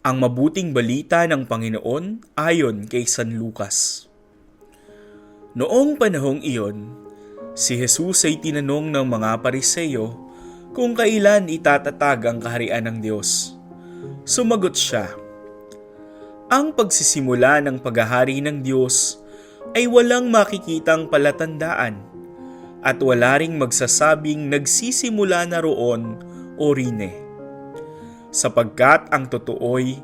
Ang mabuting balita ng Panginoon ayon kay San Lucas. Noong panahong iyon, si Jesus ay tinanong ng mga pariseyo kung kailan itatatag ang kaharian ng Diyos. Sumagot siya, Ang pagsisimula ng paghahari ng Diyos ay walang makikitang palatandaan at wala ring magsasabing nagsisimula na roon o rine sapagkat ang totoo'y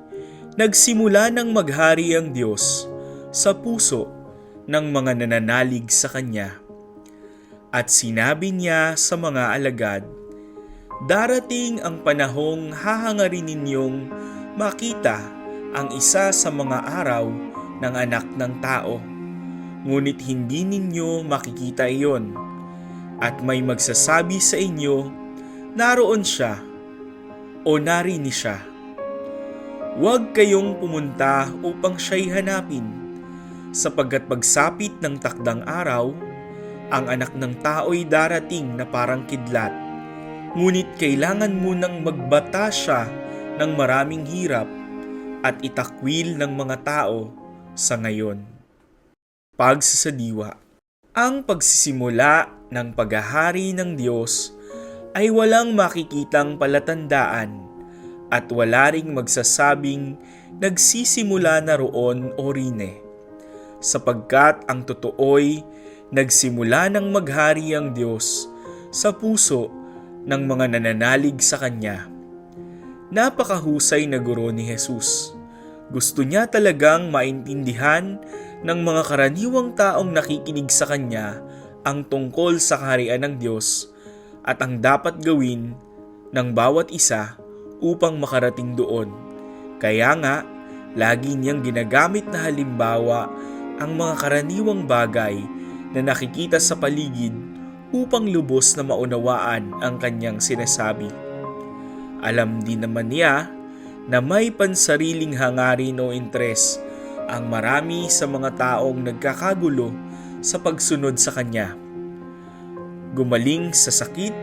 nagsimula ng maghari ang Diyos sa puso ng mga nananalig sa Kanya. At sinabi niya sa mga alagad, Darating ang panahong hahangarin ninyong makita ang isa sa mga araw ng anak ng tao. Ngunit hindi ninyo makikita iyon. At may magsasabi sa inyo, naroon siya o narini siya. Huwag kayong pumunta upang siya'y hanapin, sapagkat pagsapit ng takdang araw, ang anak ng tao'y darating na parang kidlat. Ngunit kailangan munang magbata siya ng maraming hirap at itakwil ng mga tao sa ngayon. Pagsasadiwa Ang pagsisimula ng paghahari ng Diyos ay walang makikitang palatandaan at wala ring magsasabing nagsisimula na roon o rine. Sapagkat ang totoo'y nagsimula ng maghari ang Diyos sa puso ng mga nananalig sa Kanya. Napakahusay na guro ni Jesus. Gusto niya talagang maintindihan ng mga karaniwang taong nakikinig sa Kanya ang tungkol sa kaharian ng Diyos at ang dapat gawin ng bawat isa upang makarating doon. Kaya nga, lagi niyang ginagamit na halimbawa ang mga karaniwang bagay na nakikita sa paligid upang lubos na maunawaan ang kanyang sinasabi. Alam din naman niya na may pansariling hangarin o interes ang marami sa mga taong nagkakagulo sa pagsunod sa kanya gumaling sa sakit,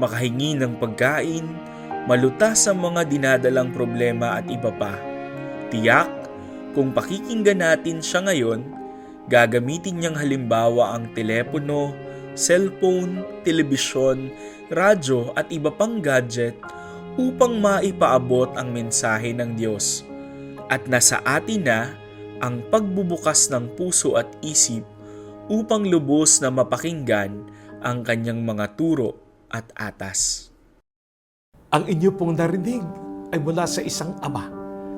makahingi ng pagkain, malutas sa mga dinadalang problema at iba pa. Tiyak, kung pakikinggan natin siya ngayon, gagamitin niyang halimbawa ang telepono, cellphone, telebisyon, radyo at iba pang gadget upang maipaabot ang mensahe ng Diyos. At nasa atin na ang pagbubukas ng puso at isip upang lubos na mapakinggan ang kanyang mga turo at atas. Ang inyo pong narinig ay mula sa isang ama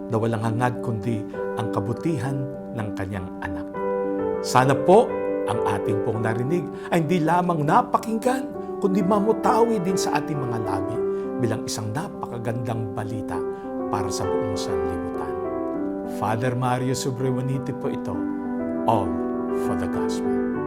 na walang hangad kundi ang kabutihan ng kanyang anak. Sana po ang ating pong narinig ay hindi lamang napakinggan kundi mamutawi din sa ating mga labi bilang isang napakagandang balita para sa buong sanlibutan. Father Mario Sobrewaniti po ito, All for the Gospel.